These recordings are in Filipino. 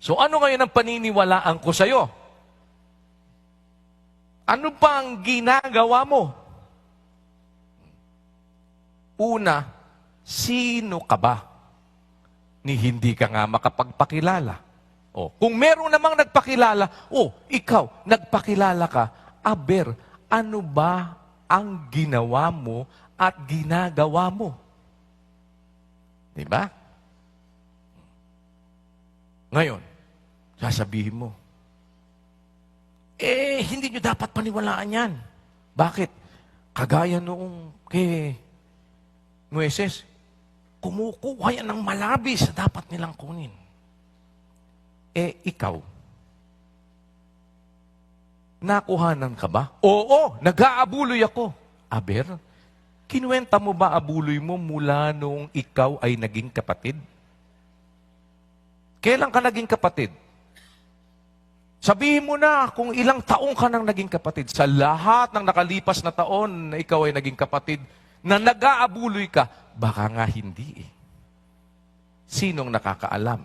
So ano ngayon ang paniniwalaan ko sa'yo? Ano pa ang ginagawa mo? Una, sino ka ba? Ni hindi ka nga makapagpakilala. O, kung meron namang nagpakilala, o, ikaw, nagpakilala ka, aber, ano ba ang ginawa mo at ginagawa mo? Di ba? Ngayon, sasabihin mo, eh, hindi nyo dapat paniwalaan yan. Bakit? Kagaya noong kay Moises, kumukuha yan ng malabis na dapat nilang kunin. Eh, ikaw, nakuhanan ka ba? Oo, nag-aabuloy ako. Aber, kinuwenta mo ba abuloy mo mula noong ikaw ay naging kapatid? Kailan ka naging kapatid? Sabihin mo na kung ilang taong ka nang naging kapatid. Sa lahat ng nakalipas na taon na ikaw ay naging kapatid, na nag-aabuloy ka, baka nga hindi eh. Sinong nakakaalam?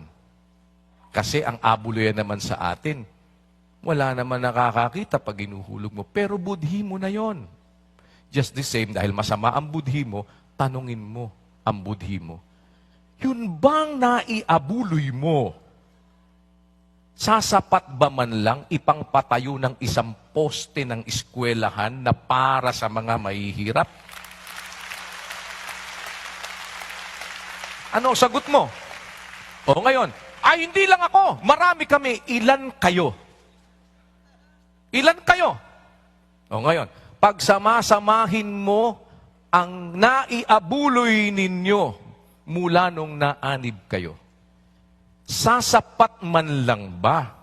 Kasi ang abuloyan naman sa atin, wala naman nakakakita pag inuhulog mo. Pero budhi mo na yon. Just the same, dahil masama ang budhi mo, tanungin mo ang budhi mo. Yun bang naiabuloy mo? Sasapat ba man lang ipangpatayo ng isang poste ng eskwelahan na para sa mga mahihirap? Ano sagot mo? O ngayon, ay hindi lang ako, marami kami, ilan kayo? Ilan kayo? O ngayon, pagsamasamahin mo ang naiabuloy ninyo mula nung naanib kayo, sasapat man lang ba